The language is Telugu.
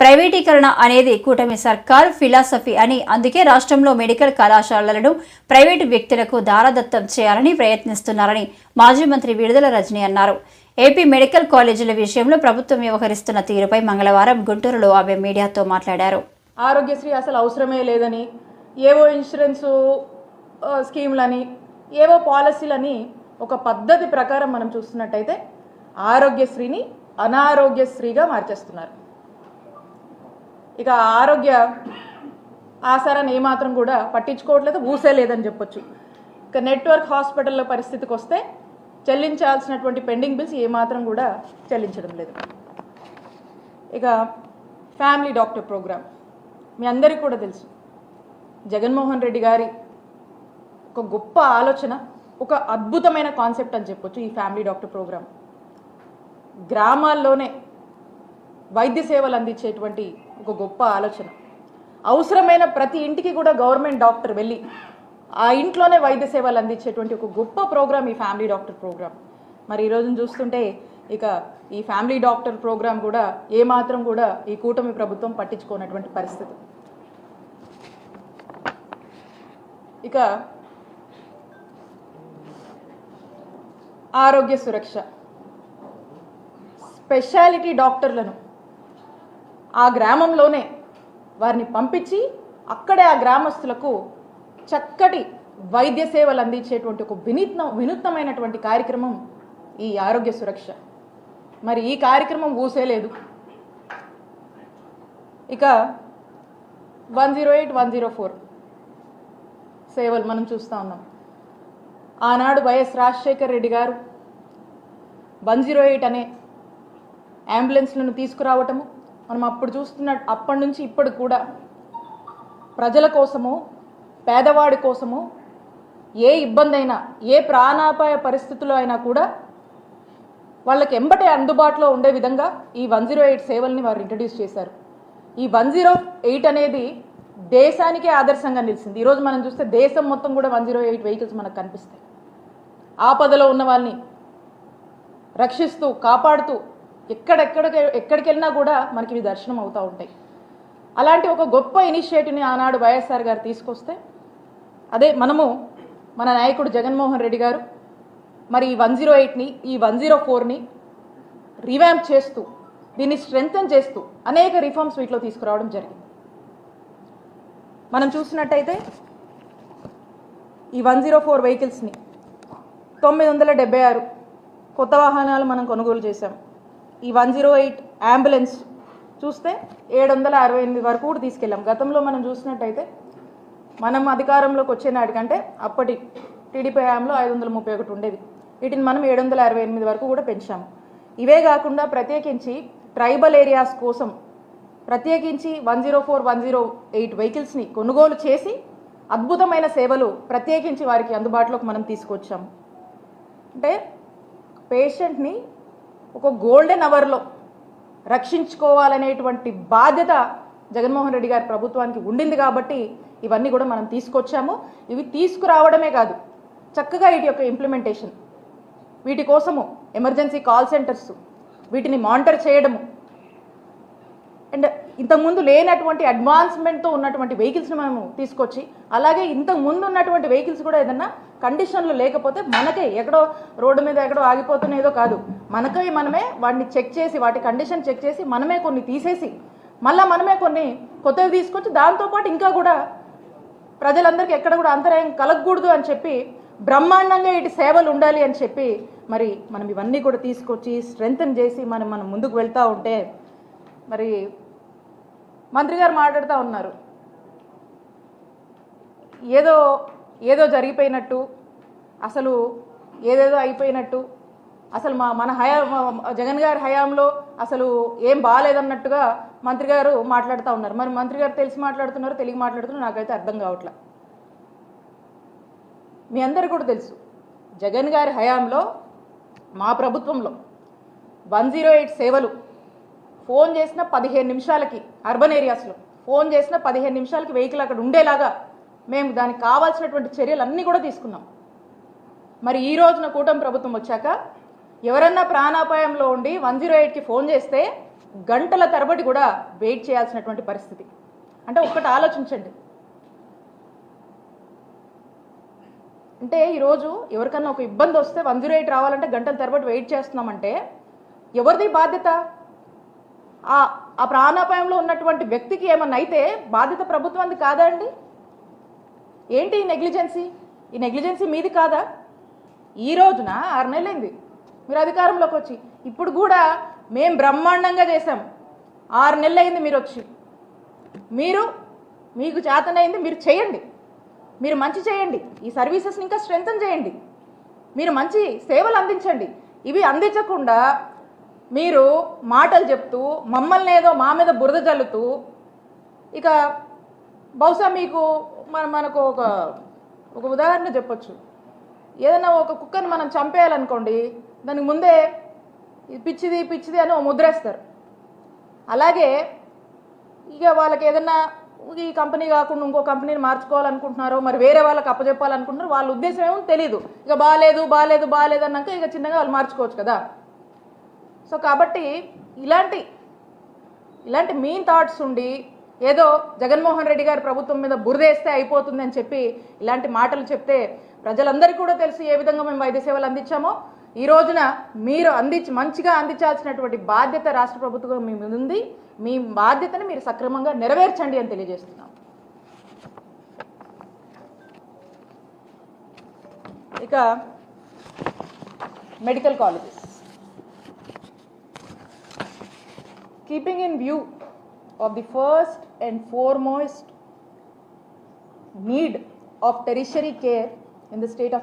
ప్రైవేటీకరణ అనేది కూటమి సర్కార్ ఫిలాసఫీ అని అందుకే రాష్ట్రంలో మెడికల్ కళాశాలలను ప్రైవేటు వ్యక్తులకు దారదత్తం చేయాలని ప్రయత్నిస్తున్నారని మాజీ మంత్రి విడుదల రజని అన్నారు. ఏపీ మెడికల్ కాలేజీల విషయంలో ప్రభుత్వం వ్యవహరిస్తున్న తీరుపై మంగళవారం గుంటూరులో ఆమె మీడియాతో మాట్లాడారు. ఆరోగ్యశ్రీ అసలు అవసరమే లేదని ఏవో ఇన్సూరెన్స్ స్కీములని ఏవో పాలసీలని ఒక పద్ధతి ప్రకారం మనం చూస్తున్నట్టయితే ఆరోగ్యశ్రీని అనారోగ్యశ్రీగా మార్చేస్తున్నారు. ఇక ఆరోగ్య ఆసారాన్ని ఏమాత్రం కూడా పట్టించుకోవట్లేదు ఊసే లేదని చెప్పొచ్చు. ఇక నెట్వర్క్ హాస్పిటల్లో పరిస్థితికి వస్తే చెల్లించాల్సినటువంటి పెండింగ్ బిల్స్ ఏమాత్రం కూడా చెల్లించడం లేదు. ఇక ఫ్యామిలీ డాక్టర్ ప్రోగ్రామ్. మీ అందరికీ కూడా తెలుసు. జగన్మోహన్ రెడ్డి గారి ఒక గొప్ప ఆలోచన ఒక అద్భుతమైన కాన్సెప్ట్ అని చెప్పొచ్చు ఈ ఫ్యామిలీ డాక్టర్ ప్రోగ్రామ్. గ్రామాల్లోనే వైద్య సేవలు అందించేటువంటి ఒక గొప్ప ఆలోచన. అవసరమైన ప్రతి ఇంటికి కూడా గవర్నమెంట్ డాక్టర్ వెళ్ళి ఆ ఇంట్లోనే వైద్య సేవలు అందించేటువంటి ఒక గొప్ప ప్రోగ్రామ్ ఈ ఫ్యామిలీ డాక్టర్ ప్రోగ్రామ్. మరి ఈ రోజున చూస్తుంటే ఇక ఈ ఫ్యామిలీ డాక్టర్ ప్రోగ్రామ్ కూడా ఏమాత్రం కూడా ఈ కూటమి ప్రభుత్వం పట్టించుకోనటువంటి పరిస్థితి. ఇక ఆరోగ్య సురక్ష. స్పెషాలిటీ డాక్టర్లను ఆ గ్రామంలోనే వారిని పంపించి అక్కడే ఆ గ్రామస్తులకు చక్కటి వైద్య సేవలు అందించేటువంటి ఒక వినూత్న వినూత్నమైనటువంటి కార్యక్రమం ఈ ఆరోగ్య సురక్ష. మరి ఈ కార్యక్రమం ఊసేలేదు. ఇక one zero eight one zero four సేవలు మనం చూస్తూ ఉన్నాం. ఆనాడు వైఎస్ రాజశేఖర్ రెడ్డి గారు వన్ జీరో ఎయిట్ అనే అంబులెన్స్లను తీసుకురావటము మనం అప్పుడు చూస్తున్న అప్పటి నుంచి ఇప్పుడు కూడా ప్రజల కోసము పేదవాడి కోసము ఏ ఇబ్బంది అయినా ఏ ప్రాణాపాయ పరిస్థితుల్లో అయినా కూడా వాళ్ళకి ఎంబటే అందుబాటులో ఉండే విధంగా ఈ వన్ జీరో ఎయిట్ సేవల్ని వారు ఇంట్రడ్యూస్ చేశారు. ఈ వన్ జీరో ఎయిట్ అనేది దేశానికే ఆదర్శంగా నిలిచింది. ఈరోజు మనం చూస్తే దేశం మొత్తం కూడా వన్ జీరో ఎయిట్ వెహికల్స్ మనకు కనిపిస్తాయి. ఆపదలో ఉన్న వాళ్ళని రక్షిస్తూ కాపాడుతూ ఎక్కడెక్కడికి ఎక్కడికి వెళ్ళినా కూడా మనకి ఇవి దర్శనం అవుతూ ఉంటాయి. అలాంటి ఒక గొప్ప ఇనిషియేటివ్ని ఆనాడు వైఎస్ఆర్ గారు తీసుకొస్తే అదే మనము మన నాయకుడు జగన్మోహన్ రెడ్డి గారు మరి ఈ వన్ జీరో ఎయిట్ని ఈ వన్ జీరో ఫోర్ని రివ్యాంప్ చేస్తూ దీన్ని స్ట్రెంగ్తన్ చేస్తూ అనేక రిఫార్మ్స్ వీటిలో తీసుకురావడం జరిగింది. మనం చూసినట్టయితే ఈ వన్ జీరో ఫోర్ వెహికల్స్ని తొమ్మిది వందల డెబ్బై ఆరు కొత్త వాహనాలు మనం కొనుగోలు చేశాం. ఈ వన్ జీరో ఎయిట్ అంబులెన్స్ చూస్తే ఏడు వందల అరవై ఎనిమిది వరకు కూడా తీసుకెళ్ళాం. గతంలో మనం చూసినట్టయితే మనం అధికారంలోకి వచ్చే నాటికంటే అప్పటి టీడీపీ హయాంలో ఐదు వందల ముప్పై ఒకటి ఉండేది వీటిని మనం ఏడు వందల అరవై ఎనిమిది వరకు కూడా పెంచాము. ఇవే కాకుండా ప్రత్యేకించి ట్రైబల్ ఏరియాస్ కోసం ప్రత్యేకించి one zero four one zero eight వెహికల్స్ని కొనుగోలు చేసి అద్భుతమైన సేవలు ప్రత్యేకించి వారికి అందుబాటులోకి మనం తీసుకొచ్చాము. అంటే పేషెంట్ని ఒక గోల్డెన్ అవర్లో రక్షించుకోవాలనేటువంటి బాధ్యత జగన్మోహన్ రెడ్డి గారి ప్రభుత్వానికి ఉండింది కాబట్టి ఇవన్నీ కూడా మనం తీసుకొచ్చాము. ఇవి తీసుకురావడమే కాదు చక్కగా వీటి యొక్క ఇంప్లిమెంటేషన్ వీటి కోసము ఎమర్జెన్సీ కాల్ సెంటర్స్ వీటిని మానిటర్ చేయడము. అండ్ ఇంతకుముందు లేనటువంటి అడ్వాన్స్మెంట్తో ఉన్నటువంటి వెహికల్స్ని మనము తీసుకొచ్చి అలాగే ఇంతకు ముందు ఉన్నటువంటి వెహికల్స్ కూడా ఏదన్నా కండిషన్లు లేకపోతే మనకే ఎక్కడో రోడ్డు మీద ఎక్కడో ఆగిపోతున్నదో కాదు. మనకే మనమే వాటిని చెక్ చేసి వాటి కండిషన్ చెక్ చేసి మనమే కొన్ని తీసేసి మళ్ళీ మనమే కొన్ని కొత్తవి తీసుకొచ్చి దాంతోపాటు ఇంకా కూడా ప్రజలందరికీ ఎక్కడ కూడా అంతరాయం కలగకూడదు అని చెప్పి బ్రహ్మాండంగా ఇటు సేవలు ఉండాలి అని చెప్పి మరి మనం ఇవన్నీ కూడా తీసుకొచ్చి స్ట్రెంగ్తన్ చేసి మనం మనం ముందుకు వెళ్తూ ఉంటే మరి మంత్రి గారు మాట్లాడుతూ ఉన్నారు. ఏదో ఏదో జరిగిపోయినట్టు అసలు ఏదేదో అయిపోయినట్టు అసలు మా మన హయా జగన్ గారి హయాంలో అసలు ఏం బాగాలేదన్నట్టుగా మంత్రి గారు మాట్లాడుతూ ఉన్నారు. మరి మంత్రి గారు తెలిసి మాట్లాడుతున్నారు తెలియ మాట్లాడుతున్నారు నాకైతే అర్థం కావట్లా. మీ అందరు కూడా తెలుసు జగన్ గారి హయాంలో మా ప్రభుత్వంలో వన్ జీరో ఎయిట్ సేవలు ఫోన్ చేసిన పదిహేను నిమిషాలకి అర్బన్ ఏరియాస్లో ఫోన్ చేసిన పదిహేను నిమిషాలకి వెహికల్ అక్కడ ఉండేలాగా మేము దానికి కావాల్సినటువంటి చర్యలు అన్నీ కూడా తీసుకున్నాం. మరి ఈ రోజున కూటమి ప్రభుత్వం వచ్చాక ఎవరన్నా ప్రాణాపాయంలో ఉండి వన్ జీరో ఎయిట్కి ఫోన్ చేస్తే గంటల తరబడి కూడా వెయిట్ చేయాల్సినటువంటి పరిస్థితి. అంటే ఒక్కటి ఆలోచించండి. అంటే ఈరోజు ఎవరికన్నా ఒక ఇబ్బంది వస్తే వన్ జీరో ఎయిట్ రావాలంటే గంటల తరబడి వెయిట్ చేస్తున్నామంటే ఎవరిది బాధ్యత? ఆ ప్రాణాపాయంలో ఉన్నటువంటి వ్యక్తికి ఏమన్నా అయితే బాధ్యత ప్రభుత్వానికి కాదా అండి? ఏంటి ఈ నెగ్లిజెన్సీ? ఈ నెగ్లిజెన్సీ మీది కాదా? ఈ రోజున ఆరు నెలలైంది. మీరు అధికారంలోకి వచ్చి. ఇప్పుడు కూడా మేము బ్రహ్మాండంగా చేశాం. ఆరు నెలలైంది మీరు వచ్చి. మీరు మీకు చేతనైంది మీరు చేయండి. మీరు మంచి చేయండి. ఈ సర్వీసెస్ని ఇంకా స్ట్రెంగ్తన్ చేయండి. మీరు మంచి సేవలు అందించండి. ఇవి అందించకుండా మీరు మాటలు చెప్తూ మమ్మల్ని ఏదో మా మీద బురద జల్లుతూ ఇక బహుశా మీకు మన మనకు ఒక ఒక ఉదాహరణ చెప్పొచ్చు. ఏదైనా ఒక కుక్కని మనం చంపేయాలనుకోండి దానికి ముందే ఇది పిచ్చిది పిచ్చిది అని ఓ ముద్రేస్తారు అలాగే ఇక వాళ్ళకి ఏదన్నా ఈ కంపెనీ కాకుండా ఇంకో కంపెనీని మార్చుకోవాలనుకుంటున్నారో మరి వేరే వాళ్ళకి అప్పచెప్పాలనుకుంటున్నారు వాళ్ళ ఉద్దేశం ఏమో తెలియదు ఇక బాగాలేదు బాగాలేదు బాగాలేదు అన్నాక ఇక చిన్నగా వాళ్ళు మార్చుకోవచ్చు కదా. సో కాబట్టి ఇలాంటి ఇలాంటి మీన్ థాట్స్ ఉండి ఏదో జగన్మోహన్ రెడ్డి గారి ప్రభుత్వం మీద బురదేస్తే అయిపోతుంది అని చెప్పి ఇలాంటి మాటలు చెప్తే ప్రజలందరికీ కూడా తెలుసు ఏ విధంగా మేము వైద్య సేవలు అందించామో. ఈ రోజున మీరు అందించి మంచిగా అందించాల్సినటువంటి బాధ్యత రాష్ట్ర ప్రభుత్వం మీ ముందుంది ఉంది. మీ బాధ్యతను మీరు సక్రమంగా నెరవేర్చండి అని తెలియజేస్తున్నాం. ఇక medical colleges. Keeping in view of the first and foremost need of tertiary care in the state of